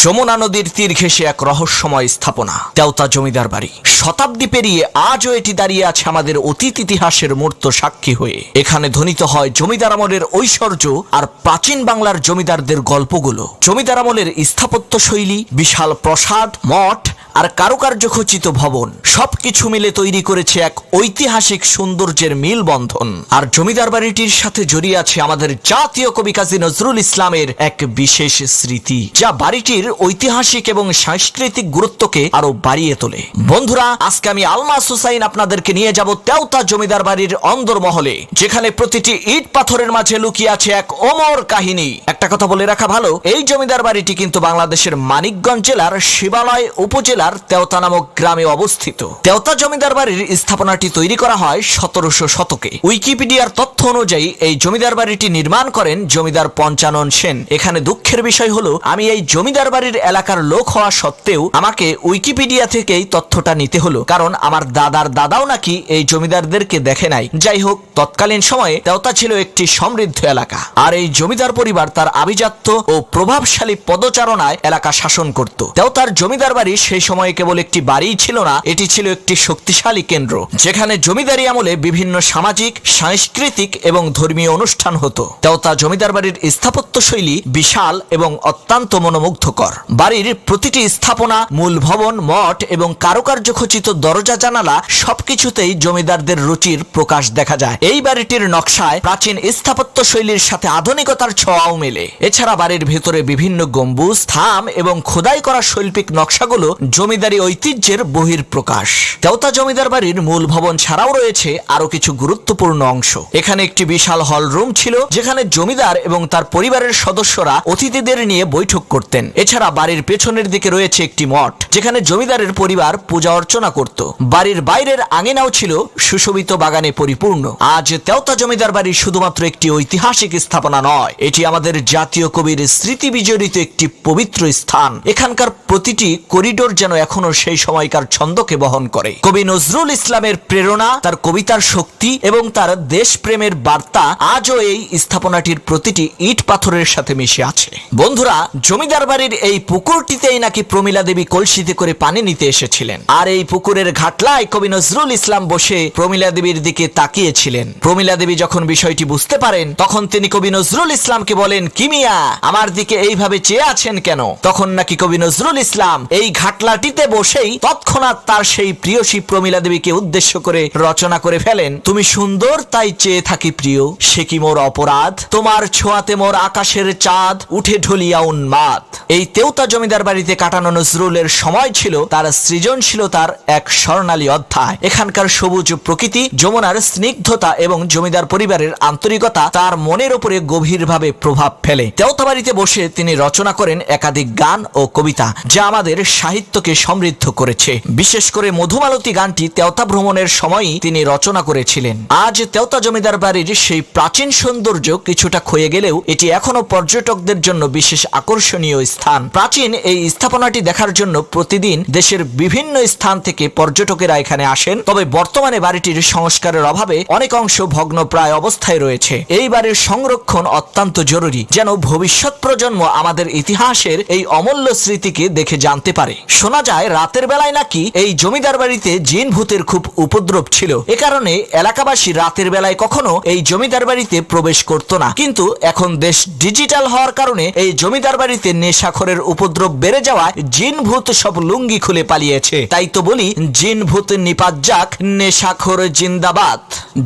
যমুনা নদীর তীর ঘেঁষে এক রহস্যময় স্থাপনা তেওতা জমিদার বাড়ি। শতাব্দী পেরিয়ে আজও এটি দাঁড়িয়ে আছে আমাদের অতীত ইতিহাসের মূর্ত সাক্ষী হয়ে। এখানে ধ্বনিত হয় জমিদার আমলের ঐশ্বর্য আর প্রাচীন বাংলার জমিদারদের গল্পগুলো। জমিদার আমলের স্থাপত্য শৈলী, বিশাল প্রসাদ, মঠ আর কারুকার্য খচিত ভবন, সবকিছু মিলে তৈরি করেছে এক ঐতিহাসিক সৌন্দর্যের মিল বন্ধন আর জমিদার বাড়িটির সাথে জড়িয়ে আছে আমাদের জাতীয় কবি কাজী নজরুল ইসলামের এক বিশেষ স্মৃতি, যা বাড়িটির ঐতিহাসিক এবং সাংস্কৃতিক গুরুত্বকে আরও বাড়িয়ে তোলে। বন্ধুরা, আজকে আমি আলমাস হুসাইন আপনাদেরকে নিয়ে যাব তেওতা জমিদার বাড়ির অন্দরমহলে যেখানে প্রতিটি ইট পাথরের মাঝে লুকিয়ে আছে এক অমর কাহিনী। একটা কথা বলে রাখা ভালো, এই জমিদার বাড়িটি কিন্তু বাংলাদেশের মানিকগঞ্জ জেলার শিবালয় উপজেলার তেওতা নামক গ্রামে অবস্থিত। তেওতা জমিদার বাড়ির স্থাপনাটি তৈরি করা হয় সতেরোশো শতকে। উইকিপিডিয়ার তথ্য অনুযায়ী, এই জমিদার বাড়িটি নির্মাণ করেন জমিদার পঞ্চানন সেন। এখানে দুঃখের বিষয় হলো, আমি এই জমিদার বাড়ির এলাকার লোক হওয়া সত্ত্বেও আমাকে উইকিপিডিয়া থেকেই তথ্যটা নিতে হলো, কারণ আমার দাদার দাদাও নাকি এই জমিদারদেরকে দেখে নাই। যাই হোক, তৎকালীন সময়ে তেওতা ছিল একটি সমৃদ্ধ এলাকা, আর এই জমিদার পরিবার তার আভিজাত্য ও প্রভাবশালী পদচারণায় এলাকা শাসন করত। তেওতার জমিদার বাড়ি সেই সময়ে কেবল একটি বাড়িই ছিল না, এটি ছিল একটি শক্তিশালী কেন্দ্র, যেখানে জমিদারি আমলে বিভিন্ন সামাজিক, সাংস্কৃতিক এবং ধর্মীয় অনুষ্ঠান হতো। তেওতা জমিদার বাড়ির স্থাপত্য শৈলী বিশাল এবং অত্যন্ত মনোমুগ্ধকর। বাড়ির প্রতিটি স্থাপনা, মূল ভবন, মঠ এবং কারুকার্য খচিত দরজা, জানালা সবকিছুতেই জমিদারদের রুচির প্রকাশ দেখা যায়। এই বাড়িটির নকশায় প্রাচীন স্থাপত্য শৈলীর সাথে আধুনিকতার ছোঁয়াও মেলে। এছাড়া বাড়ির ভেতরে বিভিন্ন গম্বুজ, থাম এবং খোদাই করা শৈল্পিক নকশাগুলো জমিদারি ঐতিহ্যের বহির প্রকাশ তেওতা জমিদার বাড়ির মূল ভবন ছাড়াও রয়েছে আরও কিছু গুরুত্বপূর্ণ অংশ। এখানে একটি বিশাল হল রুম ছিল যেখানে জমিদার এবং তার পরিবারের সদস্যরা অতিথিদের নিয়ে বৈঠক করতেন। এছাড়া বাড়ির পেছনের দিকে রয়েছে একটি মঠ, যেখানে জমিদারের পরিবার পূজা অর্চনা করত। বাড়ির বাইরের আঙিনাও ছিল সুশোভিত বাগানে পরিপূর্ণ। আজ তেওতা জমিদার বাড়ি শুধুমাত্র একটি ঐতিহাসিক স্থাপনা নয়, এটি আমাদের জাতীয় কবির স্মৃতি বিজড়িত একটি পবিত্র স্থান। এখানকার প্রতিটি করিডোর যেন এখনও সেই সময়কার ছন্দকে বহন করে। কবি নজরুল ইসলামের প্রেরণা, তার কবিতার শক্তি এবং তার দেশপ্রেমের বার্তা আজও এই স্থাপনাটির প্রতিটি ইট পাথরের সাথে মিশে আছে। বন্ধুরা, জমিদার বাড়ির এই পুকুরটিতেই নাকি প্রমিলা দেবী কলসিতে করে পানি নিতে এসেছিলেন। আর এই পুকুরের ঘাটলায় কবি নজরুল ইসলাম বসে প্রমিলা দেবীর দিকে তাকিয়েছিলেন। প্রমিলা দেবী যখন বিষয়টি বুঝতে পারেন, তখন তিনি কবি নজরুল ইসলামকে বলেন কিমিয়া আমার দিকে এইভাবে চেয়ে আছেন কেন? তখন নাকি কবি নজরুল ইসলাম এই ঘাটলাটিতে বসেই তৎক্ষণাৎ তার সেই প্রিয়সী প্রমিলা দেবীকে উদ্দেশ্য করে রচনা করে ফেলেন, তুমি সুন্দর, তাই চেয়ে থাকি প্রিয়? সে কি মোর অপরাধ? তোমার ছোঁয়াতে মোর আকাশের চাঁদ উঠে ঢলিয়া উন্মাদ। এই তেওতা জমিদার বাড়িতে কাটানো নজরুলের সময় ছিল, তার সৃজনশীলতার এক স্বর্ণালী অধ্যায়। এখানকার সবুজ প্রকৃতি, যমুনার স্নিগ্ধতা এবং জমিদার পরিবারের আন্তরিকতা তার মনের উপরে গভীরভাবে প্রভাব ফেলে। তেওতা বাড়িতে বসে তিনি রচনা করেন একাধিক গান ও কবিতা, যা আমাদের সাহিত্যকে সমৃদ্ধ করেছে। বিশেষ করে মধুমালতী গানটি তেওতা ভ্রমণের সময়ই তিনি রচনা করেছিলেন। আজ তেওতা জমিদার বাড়ির সেই প্রাচীন সৌন্দর্য কিছুটা ক্ষয়ে গেলেও এটি এখনও পর্যটকদের জন্য বিশেষ আকর্ষণীয় স্থান। প্রাচীন এই স্থাপনাটি দেখার জন্য প্রতিদিন দেশের বিভিন্ন স্থান থেকে পর্যটকেরা এখানে আসেন। তবে বর্তমানে বাড়িটির সংস্কারের অভাবে অনেক অংশ ভগ্ন প্রায় অবস্থায় রয়েছে। এই বাড়ির সংরক্ষণ অত্যন্ত জরুরি, যেন ভবিষ্যৎ প্রজন্ম আমাদের ইতিহাসের এই অমূল্য স্মৃতিকে দেখে জানতে পারে। শোনা যায়, রাতের বেলায় নাকি এই জমিদার বাড়িতে জিন ভূতের খুব উপদ্রব ছিল। এ কারণে এলাকাবাসী রাতের বেলায় কখনো এই জমিদার বাড়িতে প্রবেশ করত না। কিন্তু এখন দেশ ডিজিটাল হওয়ার কারণে এই জমিদার বাড়িতে নেশাখরের উপদ্রব বেড়ে যাওয়ায় জিন ভূত সব লুঙ্গি খুলে পালিয়েছে। তাই তো বলি জিন ভূত নিপাত যাক, নেশাখর জিন্দাবাদ।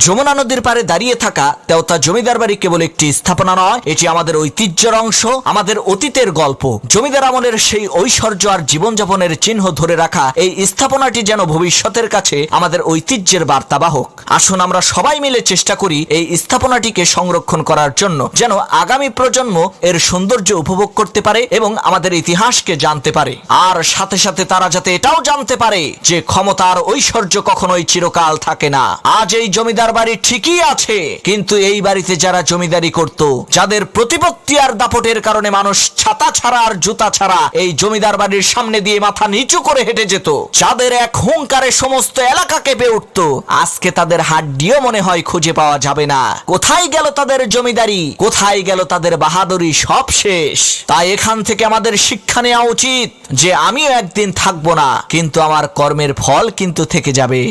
যমুনা নদীর পারে দাঁড়িয়ে থাকা তেওতা জমিদার বাড়ি কেবল একটি স্থাপনা নয়, এটি আমাদের ঐতিহ্যের অংশ, আমাদের অতীতের গল্প। জমিদার আমলের সেই ঐশ্বর্য আর জীবনযাপনের চিহ্ন ধরে রাখা এই স্থাপনাটি যেন ভবিষ্যতের কাছে আমাদের ঐতিহ্যের বার্তাবাহক। আসুন আমরা সবাই মিলে চেষ্টা করি এই স্থাপনাটিকে সংরক্ষণ করার জন্য যেন আগামী প্রজন্ম এর সৌন্দর্য উপভোগ করতে পারে এবং আমাদের ইতিহাসকে জানতে পারে। আর সাথে সাথে তারা যাতে এটাও জানতে পারে যে ক্ষমতার ঐশ্বর্য কখনোই চিরকাল থাকে না। আজ এই জমিদার বাড়ি ঠিকই আছে, কিন্তু এই বাড়িতে যারা জমিদারি করত, যাদের প্রতিপত্তি আর দাপটের কারণে মানুষ ছাতা ছাড়া আর জুতা ছাড়া এই জমিদার বাড়ির সামনে দিয়ে মাথা নিচু করে হেঁটে যেত, যাদের এক হুঙ্কারে সমস্ত এলাকা কেঁপে উঠত, আজকে তাদের হাড্ডিও মনে হয় খুঁজে পাওয়া যাবে না। কোথায় গেল তাদের জমিদারি? কোথায় গেল তাদের বাহাদুরি? সব শেষ। তাই এখান থেকে আমাদের শিক্ষা নেওয়া উচিত যে আমিও একদিন থাকব না, কিন্তু আমার কর্মের ফল কিন্তু থেকে যাবে।